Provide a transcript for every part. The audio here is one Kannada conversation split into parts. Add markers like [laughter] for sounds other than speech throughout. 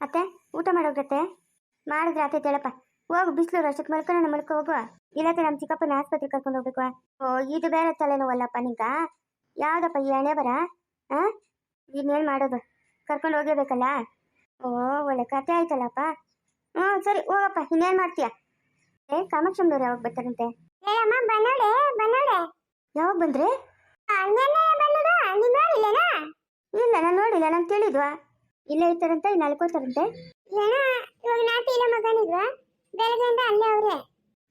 ಅತ್ತೆ ಊಟ ಮಾಡೋಗತ್ತೆ ಮಾಡಿದ್ರೆ ಅತ್ತೆ ಹೇಳಪ್ಪ ಹೋಗು ಬಿಸಿಲು ಅಷ್ಟೊತ್ತು ಮಲ್ಕೊಂಡು ಮಲ್ಕೊ ಹೋಗು. ಇಲ್ಲತ್ತೆ ನಮ್ಮ ಚಿಕ್ಕಪ್ಪನ ಆಸ್ಪತ್ರೆಗೆ ಕರ್ಕೊಂಡು ಹೋಗ್ಬೇಕು. ಓ ಇದು ಬೇರೆ ತಲೆನೋವಲ್ಲಪ್ಪ ನಿಂಗ? ಯಾವ್ದಪ್ಪ ಈ ಹಣೆ ಬರ? ಆ? ಇನ್ನೇನು ಮಾಡೋದು? ಕರ್ಕೊಂಡು ಹೋಗೇಬೇಕಲ್ಲ? ಓ ಒಳ್ಳೆ ಕತೆ ಆಯ್ತಲ್ಲಪ್ಪ. ಹ್ಞೂ ಸರಿ ಹೋಗಪ್ಪ ಇನ್ನೇನು ಮಾಡ್ತೀಯ? ಏ ಕಾಮಾಕ್ಷಮ್ಮನವ್ರು ಯಾವಾಗ ಬರ್ತಾರಂತೆ? ಹೇಳಮ್ಮ ಬನ್ನೋಡೆ ಬನ್ನೋಡೆ ಯಾವಾಗ ಬಂದ್ರಿ? ಇಲ್ಲ ನಾನು ನೋಡಿಲ್ಲ ನಂಗೆ ತಿಳಿದ್ವಾ ಇಲ್ಲೇ ಇರ್ತಾರಂತೆ ಇಲ್ಲಿ ಏನ ಇವಾಗ ನಾಟಿ ಇಲ್ಲ ಮಗನಿದ್ವಾ ಬೆಳಗ್ಗೆಯಿಂದ ಅಲ್ಲೇ ಅವ್ರೆ.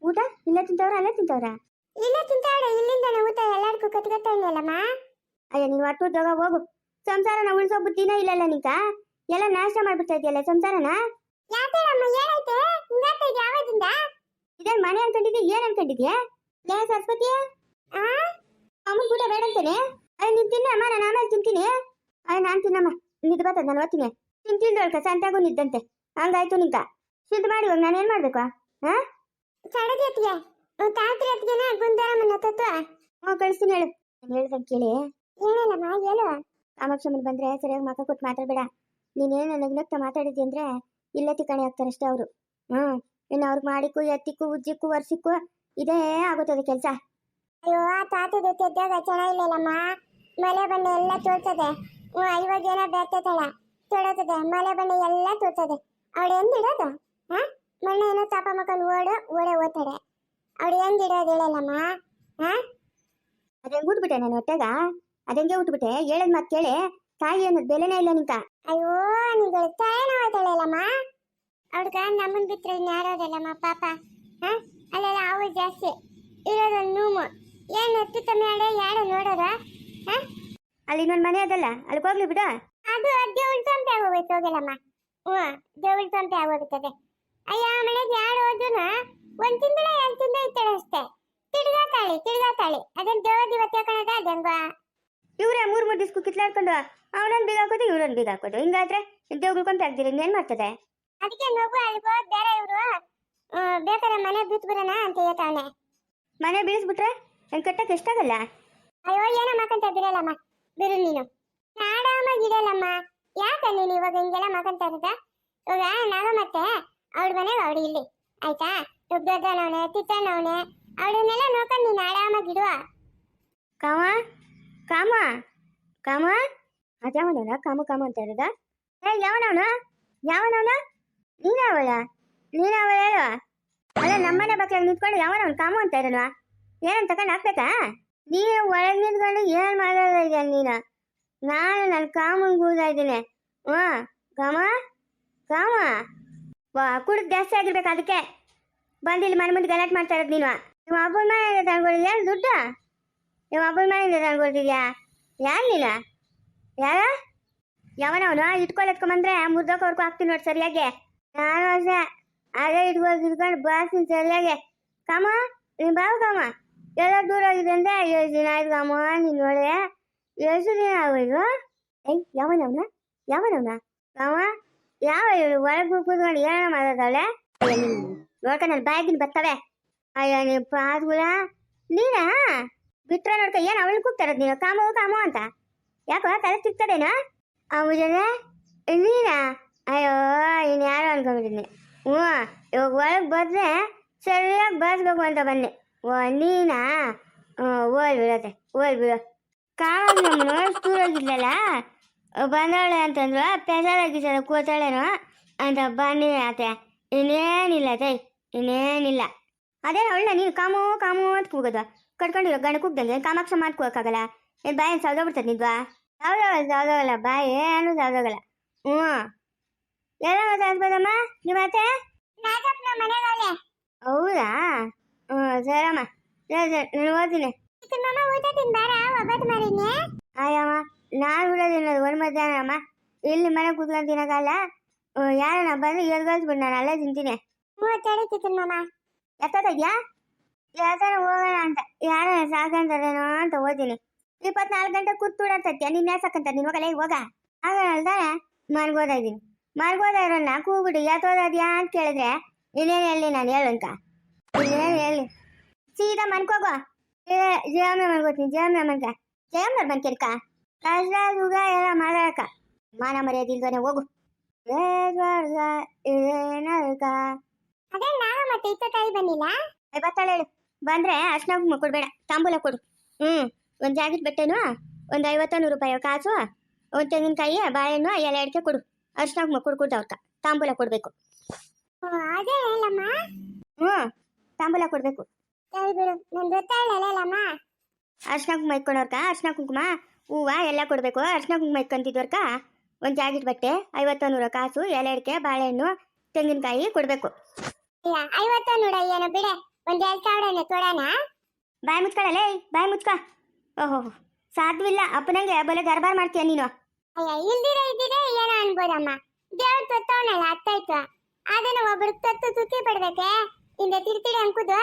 ಊಟ? ಇಲ್ಲೇ ತಿಂತವ್ರ ಅಲ್ಲೇ ತಿಂತವ್ರ? ಇಲ್ಲೇ ತಿಂತಾಳೆ ಇಲ್ಲಿಂದನೇ ಊಟ ಎಲ್ಲಾರ್ಗೂ ಕತ್ಕೊತಾ ಇದೆಯಲ್ಲಮ್ಮ ಅಯ್ಯ ನೀವು ಅಟ್ಟು ಜೋಗ ಹೋಗು. ಸಂಸಾರನ ಉಳಿಸೋ ಬುದ್ಧಿನ ಇಲ್ಲಲ್ಲ ನಿಂಕ. ಎಲ್ಲ ನಾಶ ಮಾಡ್ಬಿಡ್ತಾ ಇದೆಯಲ್ಲ ಸಂಸಾರನ? ಹಿಂಗಾತ ಇದೆ ಯಾವಾಗಿಂದ ಇದೇನ್ ಮನೆ ಅನ್ಕೊಂಡಿದ್ಯಾ ಏನ್ ಅನ್ಕೊಂಡಿದ್ಯಾ? ಲೇ ಸರಸ್ವತಿ ಆ? ಅಮ್ಮನ್ ಊಟ ಬೇಡ ಅಂತಾನೆ ಅಯ್ಯ ನೀನ್ ತಿನ್ನಮ್ಮ ನಾನು ಆಮೇಲೆ ತಿಂತೀನಿ. ಅಯ್ಯ ನಾನ್ ತಿನ್ನಮ್ಮ. ನಿದ್ ಬರ್ತದ ನಾನು ಓದ್ತೀನಿ ತಿಂತಿಂದೊಳ್ಕ ತಿಂದೊಳ್ಕ ಸಂತ್ಯಾಗೂ ನಿದ್ದಂತೆ ಹಂಗಾಯ್ತು ನಿಂಕ ಶುದ್ಧ ಮಾಡಿ ಇವಾಗ ನಾನು ಏನ್ ಮಾಡ್ಬೇಕು ಹಾ ಸಡದಿ ಅತ್ತಿಗೆ. ತಾತ್ರಿ ಅತ್ತಿಗೆನ ಗುಂದಾರಮ್ಮನ ತತ್ವ. ಹ್ಞೂ ಕಳಿಸ್ತೀನಿ ಹೇಳು. ನಾನು ಹೇಳ್ದಂಗೆ ಕೇಳಿ. ಏನೇನಮ್ಮ ಹೇಳು. ಕಾಮಾಕ್ಷಮ್ಮನ್ ಬಂದ್ರೆ ಸರಿಯಾಗಿ ಮಕ್ಕ ಕೊಟ್ಟು ಮಾತಾಡ್ಬೇಡ. ನೀನೇನು ನಗ್ನಗ್ತಾ ಮಾತಾಡಿದ್ಯ ಅಂದ್ರೆ ಇಲ್ಲೇ ತಿಕ್ಕಣಿ ಆಗ್ತಾರಷ್ಟೇ ಅವರು. ಹ್ಮ್ ಇನ್ನು ಅವ್ರಿಗೆ ಮಾಡಿಕ್ಕೂ ಎತ್ತಿಕ್ಕೂ ಉಜ್ಜಿಕ್ಕೂ ವರ್ಷಕ್ಕೂ ಇದೇ ಆಗುತ್ತದೆ ಕೆಲಸ. ಅಯ್ಯೋ ಆ ತಾತದ ತೆದ್ದಾಗ ಚೆನ್ನಾಗಿಲ್ಲಲ್ಲಮ್ಮ ಮಳೆ ಬಣ್ಣ ಎಲ್ಲ ತೋರ್ತದೆ ಹ್ಞೂ ಇವಾಗ ಏನೋ ಬೇರ್ತೈತಳ ತೊಡತದೆ ಮಳೆ ಬಣ್ಣ ಎಲ್ಲ ತೋರ್ತದೆ. ಅವಳು ಹೆಂಗಿಡೋದು ಹಾ ಮಣ್ಣ ಏನೋ ತಾಪ ಮಕ್ಕಳು ಓಡ ಓಡೆ ಓದ್ತಾಳೆ. ಅವಳು ಹೆಂಗಿಡೋದು ಹೇಳಲ್ಲಮ್ಮ? ಹಾ ಅದೇ ಉಟ್ಬಿಟ್ಟೆ ನಾನು ಹೊಟ್ಟೆಗ ಅದಂಗೆ ಉಟ್ಬಿಟ್ಟೆ? ಹೇಳದ್ ಮಾತು ಕೇಳಿ. ತಾಯಿ ಅನ್ನೋದು ಬೆಲೆನೇ ಇಲ್ಲ ನಿಂತ. ಅಯ್ಯೋ ನಿಗಳು ತಾಯಿ ಆಯ್ತಾಳಲ್ಲಮ್ಮ ಅವ್ಳಗ ನಮ್ಮನ್ ಬಿತ್ರ ಯಾರೋದಲ್ಲಮ್ಮ ಪಾಪ? ಹಾ ಅಲ್ಲೆಲ್ಲ ಅವು ಜಾಸ್ತಿ. ಇರೋದು ನೂಮು. ಏನು ಎತ್ತಿ ಕಮ್ಮಿ ಆಡ ಯಾರು ನೋಡೋದ? ಹಾ ಅಲ್ಲಿ ಇನ್ನೊಂದು ಮನೆ ಅದಲ್ಲ ಅಲ್ಲಿ ಹೋಗ್ಲಿ ಬಿಡು. ಅದು ದೇವಳ ಸಂತೆ ಆಗೋಗುತ್ತೆ ಹೋಗಲ್ಲಮ್ಮ. ಹ್ಞೂ ದೇವಳ ಸಂತೆ ಆಗೋಗುತ್ತದೆ ಅಯ್ಯ ಮನೆಗೆ ಯಾರು ಹೋದ್ರುನ ಒಂದ್ ತಿಂಗಳ ಎರಡು ತಿಂಗಳ ಇರ್ತಾಳೆ ಅಷ್ಟೇ. ತಿರ್ಗಾತಾಳಿ ತಿರ್ಗಾತಾಳಿ. ಅದನ್ನ ದೇವ ದಿವಸ ಕಣದ ಅದಂಗ ಇವ್ರೆ ಮೂರ್ ಮೂರ್ ದಿಸ್ಕು ಕಿತ್ಲಾಡ್ಕೊಂಡು ಅವನೊಂದು ಬೀಗ ಹಾಕೋದು ಇವ್ರೊಂದ್ ಬೀಗ ಹಾಕೋದು. ಹಿಂಗಾದ್ರೆ ದೇವ್ಗಳ್ಕೊಂತ ಆಗ್ದಿರಿ ಇನ್ನೇನ್ ಮಾಡ್ತದೆ? ಅದಕ್ಕೆ ನೋವು ಅಲ್ಲಿ ಬೇರೆ ಇವರು. ಬೇಕಾದ್ರೆ ಮನೆ ಬಿಟ್ಟು ಬಿಡೋಣ ಅಂತ ಹೇಳ್ತಾವನೆ. ಮನೆ ಬೀಳಿಸ್ಬಿಟ್ರೆ ಕಟ್ಟಕ್ಕೆ ಎಷ್ಟಾಗಲ್ಲ? ಅಯ್ಯೋ ಏನೋ ಮಾಕಂತ ಬಿಡಲ್ಲಮ್ಮ ಬಿರು ನೀನು. ನಾಡಾಮಾಗಿ ಇಡಲ್ಲಮ್ಮ ಯಾಕ ನೀನು ಇವಾಗ ಹಿಂಗೆಲ್ಲ ಮಾಕಂತ ಇರೋದ? ಇವಾಗ ನಾವು ಮತ್ತೆ ಅವಳ ಮನೆಗೆ ಅವಳು ಇಲ್ಲಿ. ಆಯ್ತಾ? ದೊಡ್ಡವನೇ ತಿತ್ತನವನೆ ಅವಳನ್ನೆಲ್ಲ ನೋಡ್ಕೊಂಡು ನೀನು ಆರಾಮಾಗಿ ಇಡುವ ಕಾಮ ಕಾಮ. ಕಾಮ ಅದ್ಯಾವನವನ ಕಾಮ ಕಾಮ ಅಂತ ಇರೋದ ಏ ಯಾವನವನ ಯಾವನವನ ನೀನಾವಳ? ನೀನಾವಳ ಹೇಳುವ ಅಲ್ಲ, ನಮ್ಮನೆ ಬಾಕ್ಲಾಗ ನಿಂತ್ಕೊಂಡು ಯಾವನವನ ಕಾಮ ಅಂತ ಇರೋಣ ಏನಂತ ತಗೊಂಡು ಹಾಕ್ಬೇಕಾ? ನೀನು ಒಳಗೆ ನಿಂತ್ಕೊಂಡು ಏನ್ ಇದ್ಯಾ ಇದೆಯಾ ನೀನು? ನಾನು ನನ್ನ ಕಾಮನ್ ಕೂದ ಇದ್ದೀನಿ. ಕಾಮ? ಕಾಮ? ವಾ, ಕುಡಿದು ಜಾಸ್ತಿ ಆಗಿರ್ಬೇಕು ಅದಕ್ಕೆ. ಬಂದ ಇಲ್ಲಿ ಮನೆ ಮುಂದೆ ಗಲಾಟೆ ಮಾಡ್ತಾ ಇರೋದು ನೀನು. ನಿಮ್ಮ ಅಪ್ಪನ ಮನೆಯಿಂದ ತಗೊಂಡಿದ್ಯಾ ದುಡ್ಡು? ನಿಮ್ಮ ಅಪ್ಪನ ಮನೆಯಿಂದ ತಂದ್ಕೊಡ್ತಿದ್ಯಾ ಯಾರು ನೀನು? ಯಾರ? ಯಾವನವನು? ಇಟ್ಕೊಂಡು ಎತ್ಕೊಂಬಂದ್ರೆ ಮುರ್ದೋಕವ್ರಿಗೂ ಹಾಕ್ತೀನಿ ನೋಡಿ ಸರಿಯಾಗಿ. ನಾನು ಅಷ್ಟೇ. ಅದೇ ಇಟ್ಕೊಂಡು ಇಟ್ಕೊಂಡು ಬಾಸ್ತೀನಿ ಸರಿಯಾಗಿ. ಕಾಮ? ನೀನು ಬಾವು ಕಾಮ? ಎಲ್ಲ ದೂರ ಆಗಿದೆ ಅಂದ್ರೆ ಏಳು ದಿನ ಆಯ್ತು ಅಮ್ಮ ನೀನು ಒಳ್ಳೆ ಎಷ್ಟು ದಿನ ಆಗೋಯ್ತು. ಏಯ್ ಯಾವನವ್ನ ಯಾವನವ್ನ ಅಮ್ಮ ಯಾವ ಒಳಗೆ ಕೂತ್ಕೊಂಡು ಏನೋ ಮಾತಾಡವಳೆ ನೋಡ್ಕ ನನ್ನ ಬ್ಯಾಗಿನ ಬರ್ತವೆ ಅಯ್ಯೋ ನೀವು ಪಾದ್ಗುಳ ನೀನಾ? ಬಿಟ್ರೆ ನೋಡ್ಕ, ಏನು ಅವಳು ಕೂಗ್ತಾರದ್ ನೀನು? ಕಾಮೋ ಕಾಮೋ ಅಂತ. ಯಾಕೋ ತಲೆ ಸಿಗ್ತದೇನೋ ಆ ನೀನ? ಅಯ್ಯೋ ಇನ್ನು ಯಾರು ಅನ್ಕೊಂಡಿದ್ದೀನಿ ಹ್ಞೂ, ಇವಾಗ ಒಳಗೆ ಬಂದ್ರೆ ಸರಿಯಾಗಿ ಬಸ್ಬೇಕು ಅಂತ ಬಂದೆ. ಓ ನೀನಾ? ಓಲ್ ಬಿಡತ್ತೆ ಓಲ್ ಬಿಡು. ಕಾವಾಗ ನಮ್ಮನ್ನು ದೂರಾಗಿದ್ಲಲ್ಲ ಬಂದವಳೆ ಅಂತಂದ್ರು ಪೆಸರಾಗಿದ್ದಾಳೆ ಕೂತಾಳೇನೋ ಅಂತ ಬನ್ನಿ ಆತೆ ಇನ್ನೇನಿಲ್ಲ ತೈ ಇನ್ನೇನಿಲ್ಲ. ಅದೇ ಒಳ್ಳೆ ನೀನು ಕಾಮೋ ಕಾಮೋ ಅಂತ ಕೂಗೋದು. ಕಟ್ಕೊಂಡಿರೋ ಗಂಡ ಕೂಗ್ದಂಗೆ ಕಾಮಾಕ್ಷ ಮಾತು ಕೂಗಕ್ಕಾಗಲ್ಲ? ಏನು ಬಾಯಿ ಸೌದೋಗ್ಬಿಡ್ತದೆ ನಿದ್ವಾ? ಸೌದೋಗಲ್ಲ ಸೌದೋಗಲ್ಲ ಬಾಯಿ ಏನು ಸೌದೋಗಲ್ಲ ಹ್ಞೂ. ಎಲ್ಲ ಮಾತಾಡ್ಬೋದಮ್ಮ ನಿಮ್ಮ ಮನೆಗವಳೆ ಹೌದಾ? ಸರಿ ನಾನು ಮಾರಿದ್ನೆ ಆಯಮ್ಮ ನಾನು ಬಿಡೋದಿಲ್ಲ ಒಂದು ಮಧ್ಯಾಹ್ನ ಅಮ್ಮ. ಇಲ್ಲಿ ಮನೆ ಕೂತ್ಕೊಂಡು ತಿನ್ನೋಕ್ಕಲ್ಲ? ಯಾರನ್ನ ಬಂದು ಎಲ್ಗಳ್ಸ್ಬಿಟ್ಟು ನಾನು ಅಲ್ಲೇ ತಿಂತೀನಿ. ಎತ್ತೋದಯ್ಯಾ ಯಾವ್ದಾರ ಹೋಗೋಣ ಅಂತ. ಯಾರ ಸಾಕಂತಾರೇನೋ ಅಂತ ಓದಿನಿ. ಇಪ್ಪತ್ನಾಲ್ಕು ಗಂಟೆ ಕೂತ್ಬಿಡತ್ತತ್ಯ ನಿನ್ನ ಸಾಕಂತ ನಿನ್ ಹೋಗಲ್ಲ ಹೋಗ ಆಗ ಹೇಳ್ದಾನೆ ಮನ್ಗೋದ ಇದ್ದೀನಿ. ಮನ್ಗೋದ ಇರೋಣ ಕೂಗ್ಬಿಟ್ಟು ಅಂತ ಕೇಳಿದ್ರೆ ಇನ್ನೇನು ಹೇಳಿ ನಾನು ಹೇಳು ಅಂತ ಇನ್ನೇನು ಹೇಳಿ? ಸೀದಾ ಮನ್ಕೋಗೋ ಜಯಮ್ಮ ಮನ್ಕೋತೀನಿ ಜಯಮ್ಮ ಮನ್ಕ ಜಯಮ್ಮ ಮನ್ಕೆಡ್ಕ ಕಷ್ಟ ಸುಗ ಎಲ್ಲ ಮಾಡಕ ಮಾನ ಮರ್ಯಾದೆ ಇಲ್ದಾನೆ ಹೋಗು. ಅದೇ ನಾನು ಮತ್ತೆ ಇತ್ತ ತಾಯಿ ಬಂದಿಲ್ಲ? ಬರ್ತಾಳೆ ಹೇಳು. ಬಂದ್ರೆ ಅರ್ಶನ ಕೊಡ್ಬೇಡ. ತಾಂಬೂಲ ಕೊಡು. ಹ್ಮ್ ಒಂದ್ ಜಾಕೆಟ್ ಬಟ್ಟೆನು ಒಂದ್ ಐವತ್ತು ನೂರು ರೂಪಾಯಿ ಕಾಸು ಒಂದ್ ತೆಂಗಿನಕಾಯಿ ಬಾಳೆಹಣ್ಣು ಎಲ್ಲ ಅಡಿಕೆ ಕೊಡು. ಅರ್ಶನ ಮಕ್ಕಳು ಕೊಡ್ದ ಅವ್ಕ ತಾಂಬೂಲ ಕೊಡ್ಬೇಕು. ಅದೇ ಹೇಳಮ್ಮ. ಹ್ಮ್ ತಾಂಬೂಲ ಕೊಡ್ಬೇಕು. ಸರಿ ಬಿಡು. ನನ್ ಗೊತ್ತಾಗಲ್ಲಮ್ಮ ಅರ್ಶನ ಕುಂಕುಮ ಇಟ್ಕೊಂಡವ್ರಕ ಅರ್ಶನ ಕುಂಕುಮ ಹೂವ ಎಲ್ಲ ಕೊಡ್ಬೇಕು. ಅರ್ಶನ ಕುಂಕುಮ ಇಟ್ಕೊಂತಿದ್ವರ್ಕ ಒಂದ್ ಜಾಗಿಟ್ ಬಟ್ಟೆ ಐವತ್ತು ನೂರು ಕಾಸು ಎಲೆ ಅಡಿಕೆ ಬಾಳೆಹಣ್ಣು ತೆಂಗಿನಕಾಯಿ ಕೊಡ್ಬೇಕು. ಐವತ್ತ ನೋಡ ಏನೋ ಬಿಡೆ? ಒಂದ್ ಎರಡ್ ಸಾವಿರನೇ ಕೊಡೋಣ? ಬಾಯಿ ಮುಚ್ಕೊಳ್ಳಲೇ ಬಾಯಿ ಮುಚ್ಕ. ಓಹೋ ಸಾಧ್ಯವಿಲ್ಲ ಅಪ್ಪನಂಗೆ ಬಲೆ ಗರ್ಬಾರ್ ಮಾಡ್ತೀಯ ನೀನು. ಅಯ್ಯ ಇಲ್ದಿರ ಇದ್ದಿರೆ ಏನೋ ಅನ್ಬೋದಮ್ಮ. ದೇವ್ರ ತೊತ್ತವನಲ್ಲ ಅತ್ತಾಯ್ತು. ಅದನ್ನ ಒಬ್ರು ತತ್ತು ತುತ್ತಿ ಪಡ್ಬೇಕೆ? ಇಂದ ತಿರ್ತಿಡಿ ಅಂಕುದು.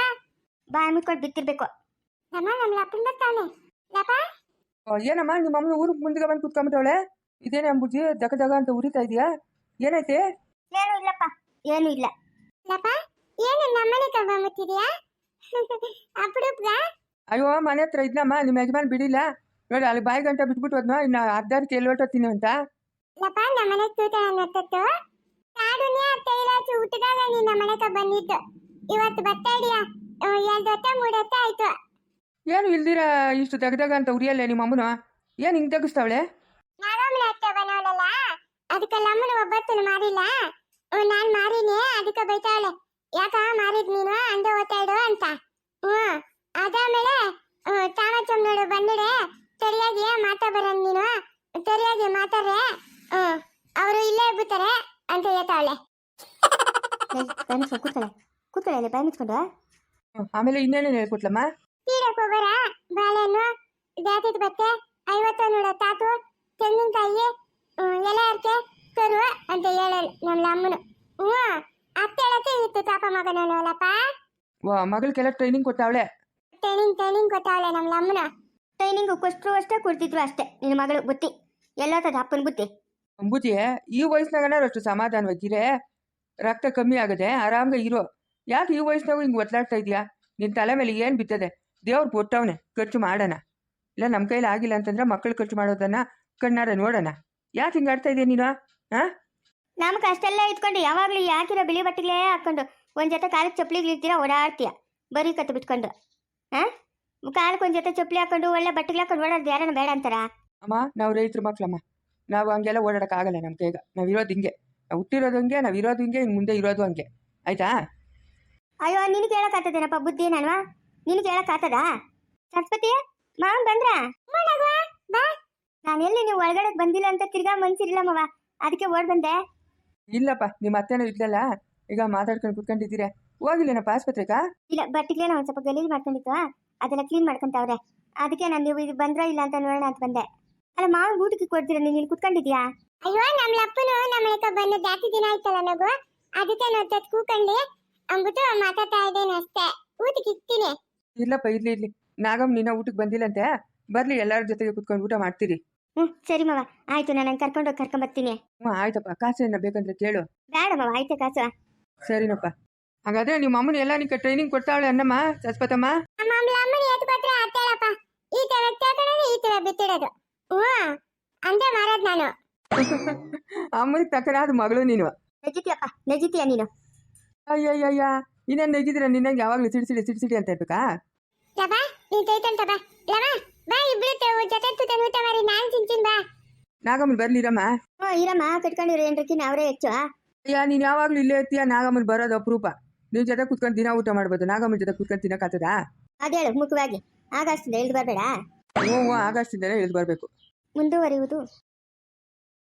ಬಾಯಿ ಮುಚ್ಕೊಂಡು ಬಿತ್ತಿರ್ಬೇಕು ನಮ್ಮ ನಮ್ಮ ಲಪ್ಪನ್ ಬರ್ತಾನೆ ಲಪ್ಪ ಓ, ಏನಮ್ಮ ನಿಮ್ಮ ಅಮ್ಮನ ಊರಿಗೆ ಮುಂದೆ ಬಂದು ಕುತ್ಕೊಂಡ್ಬಿಟ್ಟವಳೆ? ಇದೇನೇ ಅಂಬುಜಿ ದಗ ದಗ ಅಂತ ಉರಿತಾ ಇದೆಯಾ? ಏನೈತೆ ಏನು ಇಲ್ಲಪ್ಪ ಏನು ಇಲ್ಲ. ಲಪ್ಪ ಏನು ನಮ್ಮನೆ ತಗೊಂಬತ್ತಿದ್ಯಾ [laughs] ಅಪರೂಪ್ಗ? ಅಯ್ಯೋ ಮನೆ ಹತ್ರ ಇದ್ನಮ್ಮ ನಿಮ್ಮ ಯಜಮಾನ್ ಬಿಡಿಲ್ಲ. ನೋಡಿ ಅಲ್ಲಿ ಬಾಯಿ ಗಂಟೆ ಬಿಟ್ಬಿಟ್ಟು ಹೋದ್ನ ಇನ್ನು ಅರ್ಧಾರ್ಕೆ ಎಲ್ಲಿ ಹೊಟ್ಟೋತೀನಿ ಅಂತ. ಲಪ್ಪ ನಮ್ಮನೆ ತೂತನ ನತ್ತತ್ತು ಕಾಡುನ್ಯ ತೈಲಾಚು ಊಟದಾಗ ನೀ ನಮ್ಮನೆಕ ಬಂದಿದ್ದು. ಇವತ್ತು ಬತ್ತಾಡಿಯ ಎರಡು ಹೊತ್ತ ಮೂರು ಹೊತ್ತ ಆಯ್ತು. ಏನು ಇಲ್ದಿರ ಇಷ್ಟು ತೆಗ್ದಾಗ ದಗ ಅಂತ ಉರಿಯಲ್ಲ ನಿಮ್ಮ ಅಮ್ಮನ? ಏನು ಹಿಂಗೆ ತೆಗಿಸ್ತಾವಳೆ? ನಾಗಮ್ಮನ ಅತ್ತೆ ಬನವಳಲ್ಲ ಅದಕ್ಕೆ ನಮ್ಮನ ಒಬ್ಬತ್ತನ ಮಾರಿಲ್ಲ. ನಾನು ನಾನ್ ಮಾರಿನಿ ಅದಕ್ಕೆ ಬೈತಾವಳೆ. ಯಾಕ ಮಾರಿದ್ ನೀನು? ಅಂದ ಓದ್ತಾಯಿಡು ಅಂತ. ಹ್ಮ್ ಅದಾದ್ಮೇಲೆ ತಾಮಚಮ್ ನೋಡು ಬಂದಿಡೆ ಸರಿಯಾಗಿ ಮಾತಾ ಬರನ್ ನೀನು. ಸರಿಯಾಗಿ ಮಾತಾಡ್ರೆ ಹ್ಮ್ ಅವರು ಇಲ್ಲೇ ಬಿಡ್ತಾರೆ ಅಂತ ಹೇಳ್ತಾವಳೆ. ಮುಚ್ಕೊಂಡು ಕೂತ್ಕೊಳ್ಳೆ. ಕೂತ್ಕೊಳ್ಳೆ ಅಲ್ಲಿ ಬಾಯಿ ಮುಚ್ಕೊಂಡು. ಹ್ಮ್, ಆಮೇಲೆ ಇನ್ನೇನೇನು ಹೇಳ್ಕೊಟ್ಲಮ್ಮ? ತೀರಕ್ ಹೋಗೋರ? ಬಾಳೆಹಣ್ಣು ಜಾತಿದ ಬತ್ತೆ ಐವತ್ತು ನೋಡ ತಾತು ತೆಂಗಿನಕಾಯಿ ಹ್ಮ್, ಎಲೆ ಅರ್ಕೆ ಕರು ಅಂತ ಹೇಳಲ್ ನಮ್ಮ ಅಮ್ಮನು ಹ್ಞೂ ಅತ್ತೇಳಕ್ಕೆ ಇತ್ತು ತಾಪ ಮಗನೂ ಅಲ್ಲಪ್ಪ ವಾ ಮಗಳಿಗೆಲ್ಲ ಟ್ರೈನಿಂಗ್ ಕೊಟ್ಟವಳೆ? ಟ್ರೈನಿಂಗ್ ಟ್ರೈನಿಂಗ್ ಕೊಟ್ಟವಳೆ ನಮ್ಮ ಅಮ್ಮನ ಟ್ರೈನಿಂಗ್ ಕೊಟ್ಟರು ಅಷ್ಟೇ ಕೊಡ್ತಿದ್ರು ಅಷ್ಟೇ ನಿನ್ನ ಮಗಳು ಬುತ್ತಿ. ಎಲ್ಲೋತದ ಅಪ್ಪನ ಬುತ್ತಿ. ಅಂಬುಜಿ ಈ ವಯಸ್ಸಿನಾಗನಾರು ಅಷ್ಟು ಸಮಾಧಾನವಾಗಿರೇ ರಕ್ತ ಕಮ್ಮಿ ಆಗದೆ ಆರಾಮ್ಗೆ ಇರೋ. ಯಾಕೆ ಈ ವಯಸ್ಸಿನಾಗೂ ಹಿಂಗೆ ಒತ್ತಲಾಡ್ತಾ ಇದೆಯಾ? ನಿನ್ನ ತಲೆ ಮೇಲೆ ಏನು ಬಿತ್ತದೆ ದೇವ್ರು ಕೊಟ್ಟವನೆ ಖರ್ಚು ಮಾಡೋಣ. ಇಲ್ಲ ನಮ್ಮ ಕೈಲಿ ಆಗಿಲ್ಲ ಅಂತಂದ್ರೆ ಮಕ್ಕಳು ಖರ್ಚು ಮಾಡೋದನ್ನ ಕಣ್ಣಾರ ನೋಡೋಣ. ಯಾಕೆ ಹಿಂಗೆ ಆಡ್ತಾ ಇದೆಯಾ ನೀನು ಹಾಂ ನಮ್ಗೆ ಅಷ್ಟೆಲ್ಲ ಇಟ್ಕೊಂಡು ಯಾವಾಗಲೂ ಯಾಕಿರೋ ಬಿಳಿ ಬಟ್ಟೆಗಳೇ ಹಾಕೊಂಡು ಒಂದು ಜೊತೆ ಕಾಲಕ್ಕೆ ಚಪ್ಪಲಿಗೆ ಇರ್ತೀರ ಓಡಾಡ್ತೀಯ? ಬರೀ ಕತ್ತು ಬಿಟ್ಕೊಂಡು ಹಾಂ ಕಾಲಕ್ಕೆ ಒಂದು ಜೊತೆ ಚಪ್ಪಲಿ ಹಾಕೊಂಡು ಒಳ್ಳೆ ಬಟ್ಟೆಗಳು ಹಾಕೊಂಡು ಓಡಾಡ್ದು ಯಾರನ್ನ ಬೇಡ ಅಂತಾರ? ಅಮ್ಮ ನಾವು ರೈತರು ಮಕ್ಳಮ್ಮ. ನಾವು ಹಂಗೆಲ್ಲ ಓಡಾಡೋಕ್ಕಾಗಲ್ಲ ನಮ್ಮ ಕೈಗ. ನಾವು ಇರೋದು ಹಿಂಗೆ. ನಾವು ಹುಟ್ಟಿರೋದು ಹಂಗೆ ನಾವು ಇರೋದು ಹಿಂಗೆ ಇನ್ನು ಮುಂದೆ ಇರೋದು ಹಂಗೆ. ಆಯ್ತಾ? ಅಯ್ಯೋ ನಿನಗೆ ಹೇಳಕ್ಕಾಗ್ತದೇನಪ್ಪ? ಬುದ್ಧಿ ನಾನು ನಿನಗೆ ಹೇಳಕ್ಕಾಗ್ತದಾ? ಸರಸ್ವತಿ ಮಾವನ್ ಬಂದ್ರ? ನಾನೆಲ್ಲಿ ನಾನು ಎಲ್ಲಿ? ನೀವು ಒಳಗಡೆ ಬಂದಿಲ್ಲ ಅಂತ ತಿರ್ಗಾ ಮನ್ಸಿರಿಲ್ಲ ಮವ. ಅದಕ್ಕೆ ಓಡ್ ಬಂದೆ. ಇಲ್ಲಪ್ಪ ನಿಮ್ಮ ಅತ್ತೆನೂ ಇದ್ಲಲ್ಲ ಈಗ ಮಾತಾಡ್ಕೊಂಡು ಕುತ್ಕೊಂಡಿದ್ದೀರಾ? ಹೋಗಿಲ್ಲೇನಪ್ಪ ಆಸ್ಪತ್ರೆಗಾ? ಇಲ್ಲ ಬಟ್ಟಿಗೆ ಒಂದ್ ಸ್ವಲ್ಪ ಗಲೀಜ್ ಮಾಡ್ಕೊಂಡಿತ್ತು. ಅದೆಲ್ಲ ಕ್ಲೀನ್ ಮಾಡ್ಕೊಂತವ್ರೆ. ಅದಕ್ಕೆ ನಾನು ನೀವು ಇದು ಬಂದ್ರ ಇಲ್ಲ ಅಂತ ನೋಡೋಣ ಅಂತ ಬಂದೆ. ಅಲ್ಲ ಮಾವನ್ ಊಟಕ್ಕೆ ಕೊಡ್ತೀರ? ನೀನು ಇಲ್ಲಿ ಕುತ್ಕೊಂಡಿದ್ಯಾ ಅಯ್ಯೋ ನಮ್ಮ ಅಪ್ಪನು ನಮ್ಮ ಬಂದು ಜಾತಿ ದಿನ ಆಯ್ತಲ್ಲ ನಗು? ಅದಕ್ಕೆ ನಾವು ಕೂಕಂಡು ಅಂದ್ಬಿಟ್ಟು ಮಾತಾಡ್ತಾ ಇದ್ದೇನೆ ಅಷ್ಟೇ. ಊಟಕ್ಕೆ ಇಕ್ತೀನಿ. ಇಲ್ಲಪ್ಪ ಇರ್ಲಿ ಇರ್ಲಿ. ನಾಗಮ್ಮ ನಿನ್ನ ಊಟಕ್ಕೆ ಬಂದಿಲ್ಲಂತೆ? ಬರ್ಲಿ ಎಲ್ಲರ ಜೊತೆಗೆ ಕುತ್ಕೊಂಡು ಊಟ ಮಾಡ್ತೀರಿ. ಹ್ಞೂ ಸರಿ ಮಾವ. ಆಯ್ತು ನಾನು ಕರ್ಕೊಂಡೋಗಿ ಕರ್ಕೊಂಬರ್ತೀನಿ ಹ್ಞೂ ಆಯ್ತಪ್ಪ. ಕಾಸೇನ ಬೇಕಂದ್ರೆ ಕೇಳು. ಬೇಡ ಮಾವ ಆಯ್ತು ಕಾಸು. ಸರಿನಪ್ಪ. ಹಾಗಾದ್ರೆ ನಿಮ್ಮ ಅಮ್ಮನ ಎಲ್ಲ ನಿಕ್ಕ ಟ್ರೈನಿಂಗ್ ಕೊಡ್ತಾಳೆ ಅನ್ನಮ್ಮ ಸಸ್ಪತಮ್ಮ? ನಮ್ಮ ಅಮ್ಮನ ಎತ್ತು ಕೊಟ್ರೆ ಅತ್ತೇಳಪ್ಪ ಈ ತರ ತಗೊಂಡ್ರೆ ಈ ತರ ಬಿತ್ತಿಡೋದು. ಹ್ಞೂ ಅಂತ ಮಾರೋದು ನಾನು. [laughs] ಅಮ್ಮನಿಗೆ ತಕ್ಕನಾದ ಮಗಳು ನೀನು. ನೆಜಿತಿಯಪ್ಪ ನೆಜಿತಿಯ ನೀನು. ಅಯ್ಯಯ್ಯಯ್ಯ ಇನ್ನೇನು ನೆಗಿದ್ರೆ ನಿನ್ನಂಗೆ ಯಾವಾಗಲೂ ಸಿಡಿಸಿಡಿ ಸಿಡಿಸಿಡಿ ಅಂತ ಇರ್ಬೇಕಾ ಲಬ ನೀನ್ ತೈತಂತ ಬಾ. ಲಬ ಬಾ ಇಬ್ರು ಜೊತೆ ನಾನ್ ಬಾ. ನಾಗಮ್ಮನ ಬರ್ಲಿರಮ್ಮ ಹ್ಞೂ ಇರಮ್ಮ ಕಟ್ಕೊಂಡಿರೋ ಏನ್ರಕಿನ ಅವರೇ ಹೆಚ್ಚು ಅಯ್ಯ ನೀನ್ ಯಾವಾಗಲೂ ಇಲ್ಲೇ ಇರ್ತೀಯ ನಾಗಮ್ಮ ಬರೋದು ಅಪರೂಪ. ನಿನ್ನ ಜೊತೆ ಕುತ್ಕೊಂಡು ದಿನ ಊಟ ಮಾಡ್ಬೋದು ನಾಗಮ್ಮನ ಜೊತೆ ಕುತ್ಕೊಂಡು ತಿನ್ನಕ್ಕಾಗ್ತದಾ ಅದೇಳು ಮುಖವಾಗಿ. ಆಗಷ್ಟಿಂದ ಇಳಿದು ಬರಬೇಡ. ಹ್ಞೂ ಆಗಸ್ಟ್ ಆಗಷ್ಟಿಂದಲೇ ಇಳಿದು ಬರಬೇಕು. ಮುಂದುವರಿಯುವುದು.